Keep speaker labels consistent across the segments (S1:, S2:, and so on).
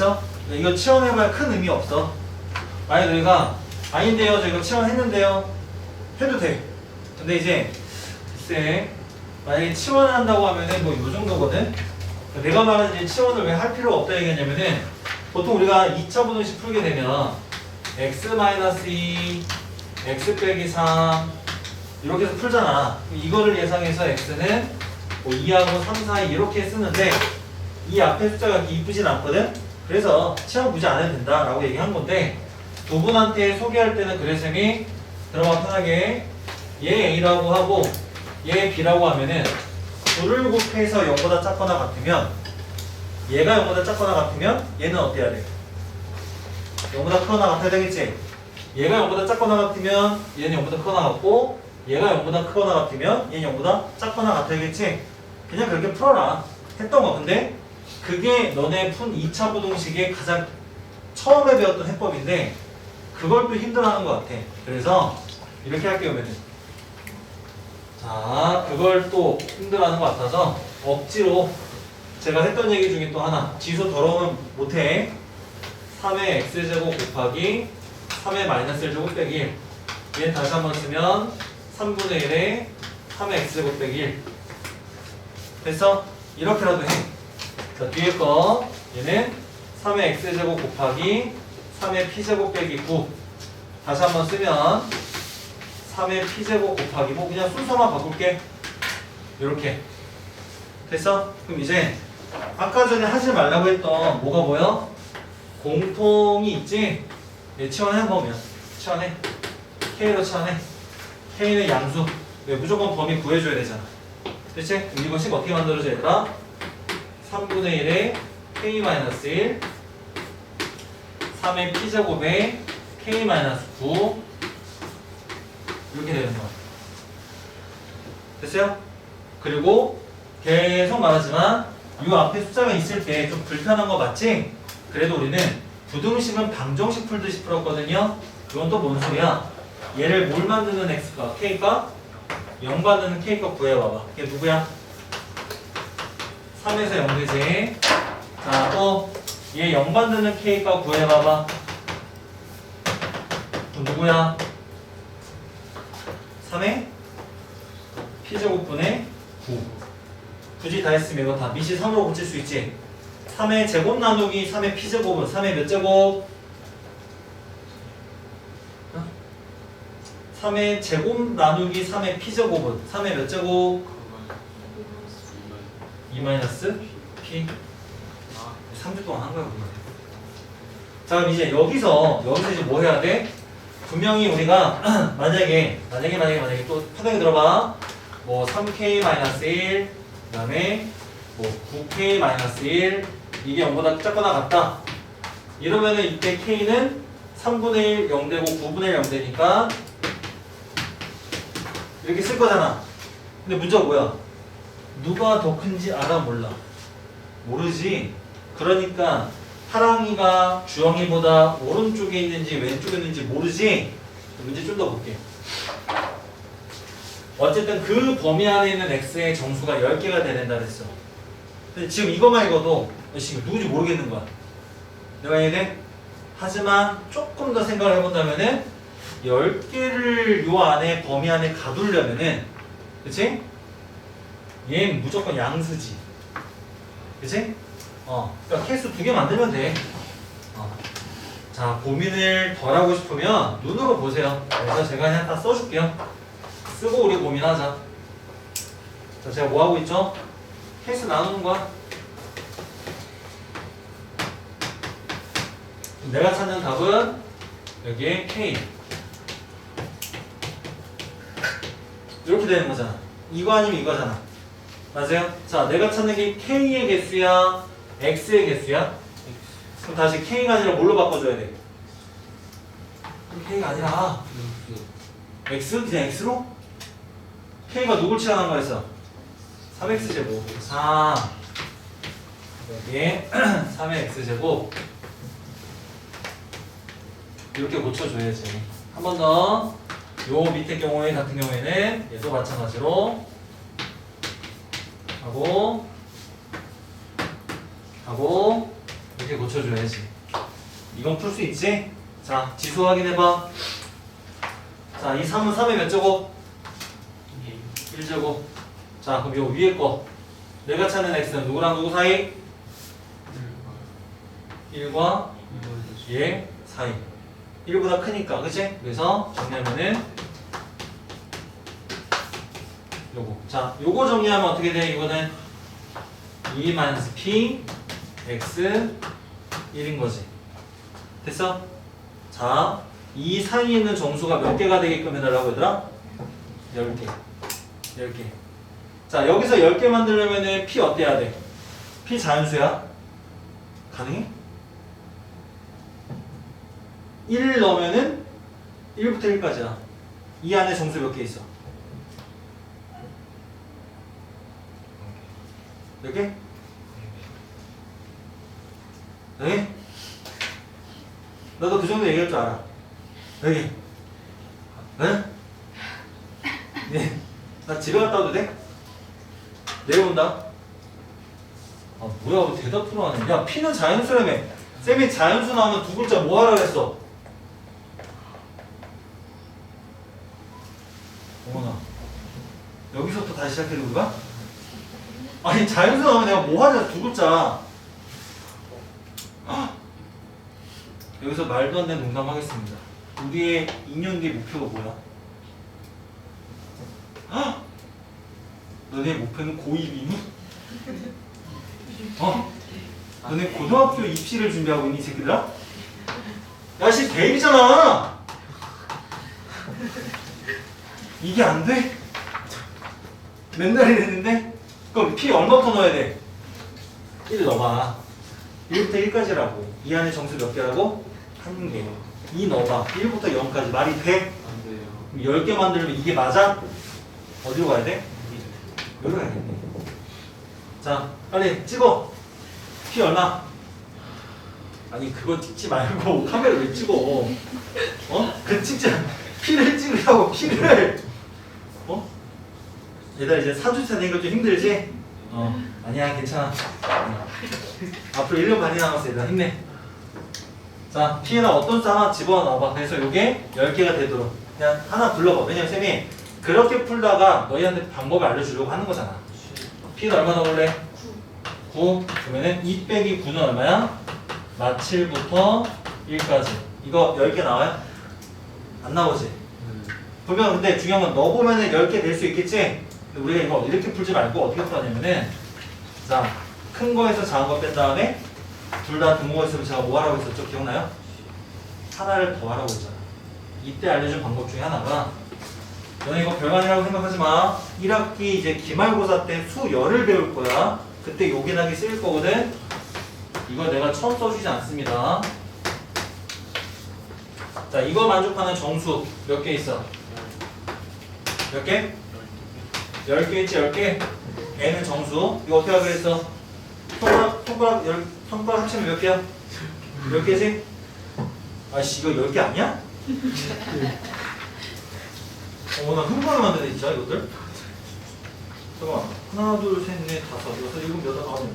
S1: 있어? 이거 치환해봐야 큰 의미 없어. 만약 너희가 아닌데요, 저 이거 치환했는데요. 해도 돼. 근데 이제 글쎄 만약에 치환을 한다고 하면은 뭐 요 정도거든. 내가 말하는 이제 치환을 왜 할 필요가 없다 얘기하냐면은 보통 우리가 2차 부등식 풀게 되면 x-2, x 빼기 3 이렇게 해서 풀잖아. 이거를 예상해서 x는 뭐 2하고 3 사이 이렇게 쓰는데 이 앞에 숫자가 이쁘진 않거든. 그래서 치환 굳이 안 해도 된다라고 얘기한 건데 두 분한테 소개할 때는 그래sem이 들어가 편하게 얘 A라고 하고 얘 B라고 하면은 둘을 곱해서 0보다 작거나 같으면 얘가 0보다 작거나 같으면 얘는 어때야 돼? 0보다 크거나 같아야 되겠지? 얘가 0보다 작거나 같으면 얘는 0보다 크거나 같고 얘가 0보다 크거나 같으면 얘는 0보다 작거나 같아야겠지? 그냥 그렇게 풀어라 했던 거 근데 그게 너네 푼 2차 부동식의 가장 처음에 배웠던 해법인데 그걸 또 힘들어하는 것 같아. 그래서 이렇게 할게요 그러면 자 그걸 또 힘들어하는 것 같아서 억지로 제가 했던 얘기 중에 또 하나. 지수 더러우면 못해. 3의 x제곱 곱하기 3의 마이너스 1제곱 빼기 1 얘 다시 한번 쓰면 3분의 1에 3의 x제곱 빼기 1 됐어? 이렇게라도 해 자, 뒤에 거 얘는 3의 x제곱 곱하기 3의 p제곱 빼기 9 다시 한번 쓰면 3의 p제곱 곱하기 뭐 그냥 순서만 바꿀게 이렇게 됐어? 그럼 이제 아까 전에 하지 말라고 했던 뭐가 보여? 공통이 있지? 얘 치환해 보면 치환해 K로 치환해 K는 양수 왜 무조건 범위 구해줘야 되잖아 그치? 이것이 어떻게 만들어져 얘들아? 3분의 1에 K-1 3의 P제곱에 K-9 이렇게 되는 거야 됐어요? 그리고 계속 말하지만 이 앞에 숫자가 있을 때 좀 불편한 거 맞지? 그래도 우리는 부등식은 방정식 풀듯이 풀었거든요. 이건 또 뭔 소리야? 얘를 뭘 만드는 x가 k가 0 받는 k가 구해봐봐. 이게 누구야? 3에서 0 되지. 자, 또 얘0 받는 k가 구해봐봐. 또 누구야? 3에 p제곱분의 9. 굳이 다 했으면 이거 다 미시 3으로 고칠 수 있지. 3의 제곱 나누기 3의 p제곱은 3의 몇 제곱? 어? 3의 제곱 나누기 3의 p제곱은 3의 몇 제곱? 2 마이너스 p. 3주 동안 한 거야 그거. 자 그럼 이제 여기서 여기서 이제 뭐 해야 돼? 분명히 우리가 만약에 만약에 만약에 만약에 또 편하게 들어봐. 뭐 3k 마이너스 1 그다음에 뭐 9k 마이너스 1 이게 0보다 작거나 같다. 이러면은 이때 k는 3분의 1 0되고 9분의 1 0되니까 이렇게 쓸 거잖아. 근데 문제가 뭐야 누가 더 큰지 알아 몰라. 모르지? 그러니까 하랑이가 주영이보다 오른쪽에 있는지 왼쪽에 있는지 모르지? 문제 좀 더 볼게. 어쨌든 그 범위 안에 있는 x의 정수가 10개가 된다 그랬어. 근데 지금 이것만 읽어도 지금 누군지 모르겠는 거야. 내가 얘네 하지만 조금 더 생각을 해본다면은 10개를 요 안에 범위 안에 가두려면은 그치? 얘는 무조건 양수지 그치? 어, 그러니까 케이스 두 개 만들면 돼. 어. 자, 고민을 덜 하고 싶으면 눈으로 보세요. 그래서 제가 그냥 다 써줄게요. 쓰고 우리 고민하자. 자, 제가 뭐 하고 있죠? 케이스 나누는 거야. 내가 찾는 답은 여기에 K. 이렇게 되는 거잖아. 이거 아니면 이거잖아. 맞아요? 자, 내가 찾는 게 K의 개수야, X의 개수야? 그럼 다시 K가 아니라 뭘로 바꿔줘야 돼? K가 아니라 X? 그냥 X로? K가 누굴 치환한 거였어? 3X제곱 3 여기에 3의 X제곱 이렇게 고쳐줘야지 한 번 더 요 밑에 경우에 같은 경우에는 얘도 마찬가지로 하고 하고 이렇게 고쳐줘야지. 이건 풀 수 있지? 자, 지수 확인해봐. 자, 이 3은 3의 몇 제곱? 1제곱. 자, 그럼 요 위에 거. 내가 찾는 x는 누구랑 누구 사이? 1과 얘 사이. 1보다 크니까, 그치? 그래서 정리하면은 요거. 자, 요거 정리하면 어떻게 돼? 이거는 2 마이너스 p x 1인 거지. 됐어? 자, 이 사이에 있는 정수가 몇 개가 되게끔 해달라고 얘들아? 10개. 10개. 자, 여기서 10개 만들려면은 p 어때야 돼? p 자연수야? 가능해? 1 넣으면은 1부터 1까지야. 이 안에 정수 몇 개 있어? 몇 개? 네? 너도 그 정도 얘기할 줄 알아. 여기. 네? 네. 나 집에 갔다 와도 돼? 내려온다. 아 뭐야 왜 대답으로 하네. 야 P는 자연수라며. 쌤이 자연수 나오면 두 글자 뭐 하라 그랬어? 어머나. 여기서부터 다시 시작해 우리가? 아니 자연수 나오면 내가 뭐 하자 두 글자. 아! 여기서 말도 안 되는 농담 하겠습니다. 우리의 2년 뒤 목표가 뭐야? 헉! 너네 목표는 고2이니? 어? 너네 고등학교 입시를 준비하고 있니 이 새끼들아? 야씨 대입이잖아! 이게 안 돼? 맨날 이랬는데? 그럼 P 얼마부터 넣어야 돼? 1 넣어봐 1부터 1까지라고 이 안에 정수 몇 개라고? 한 개. 2 넣어봐 1부터 0까지 말이 돼?
S2: 안 돼요.
S1: 10개 만들면 이게 맞아? 어디로 가야 돼? 여기로 가야겠네 자 빨리 찍어 피 얼마? 아니 그거 찍지 말고 카메라 왜 찍어 어? 그 찍지 피를 찍으라고 피를 어? 얘들아 이제 사주차 되는 거좀 힘들지? 어 아니야 괜찮아 어. 앞으로 1년 반이 남았어 얘들아 힘내 자 P에다 어떤 수 하나 집어넣어봐 그래서 요게 10개가 되도록 그냥 하나 불러봐 왜냐면 쌤이 그렇게 풀다가 너희한테 방법을 알려주려고 하는 거잖아 P는 얼마 넣을래? 9 그러면은 2 빼기 9는 얼마야? 마 7부터 1까지 이거 10개 나와요? 안 나오지? 보면 근데 중요한 건너 보면은 10개 될 수 있겠지? 우리가 이거 이렇게 풀지 말고 어떻게 풀어냐면은 자, 큰 거에서 작은 거 뺀 다음에 둘 다 등호가 있으면 제가 뭐 하라고 했었죠? 기억나요? 하나를 더 하라고 했잖아. 이때 알려준 방법 중에 하나가 너네 이거 별만이라고 생각하지 마. 1학기 이제 기말고사 때 수 열을 배울 거야. 그때 요긴하게 쓰일 거거든. 이거 내가 처음 써주지 않습니다. 자, 이거 만족하는 정수 몇 개 있어? 몇 개? 10개 있지 10개? N은 정수 이거 어떻게 하기로 했어? 손가락, 손가락, 열, 손가락 합치면 몇 개야? 몇 개지? 아씨 이거 10개 아니야? 어머 나 흥분하게 만드네 진짜 이것들 잠깐만 하나 둘셋넷 다섯 여섯 일곱 여덟 아홉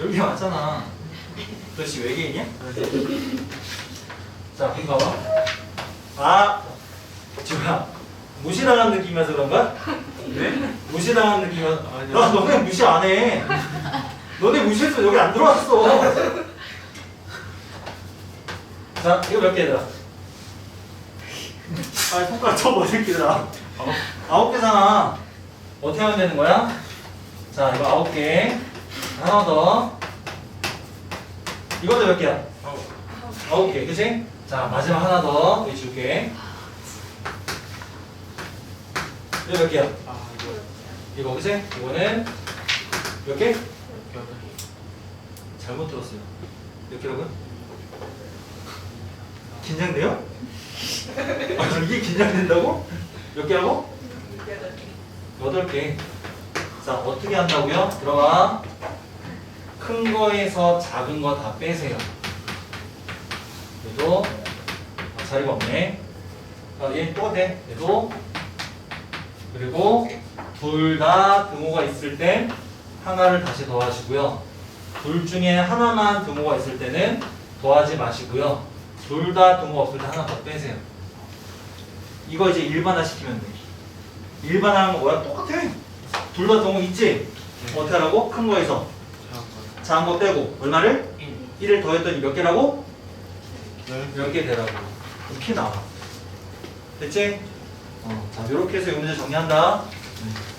S1: 열개 맞잖아 너씨 외계인이야? 자 그럼 봐봐 아 지우야 무시당한 느낌이어서 그런가?
S2: 네?
S1: 무시당한 느낌이어서
S2: 아니요.
S1: 야 너네 무시 안 해 너네 무시해서 여기 안 들어왔어 자 이거 몇 개더라? 아 손가락 쳐봐 새끼들아 아홉, 아홉 개잖아 어떻게 하면 되는 거야? 자 이거 아홉 개 하나 더 이것도 몇 개야? 아홉 개 그치? 자 마지막 하나 더 여기 줄게 이거 몇 개야?
S2: 아 이거
S1: 그치? 이거는 몇 개? 잘못 들었어요 몇 개라고요? 긴장돼요? 아 이게 긴장된다고? 몇 개라고? 여덟 개. 자 어떻게 한다고요? 들어가. 큰 거에서 작은 거 다 빼세요. 얘도 아, 자리가 없네. 아, 얘 또 돼. 얘도 그리고 둘 다 등호가 있을 땐 하나를 다시 더하시고요. 둘 중에 하나만 등호가 있을 때는 더하지 마시고요. 둘 다 등호 없을 때 하나 더 빼세요. 이거 이제 일반화 시키면 돼. 일반화하는 거 뭐야? 똑같아. 둘 다 등호 있지? 어떻게 하라고? 큰 거에서 작은 거 빼고 얼마를? 1 을 더했더니 몇 개라고? 10개 되라고. 이렇게 나와. 됐지? 어, 자, 이렇게 해서 이 문제 정리한다. 음.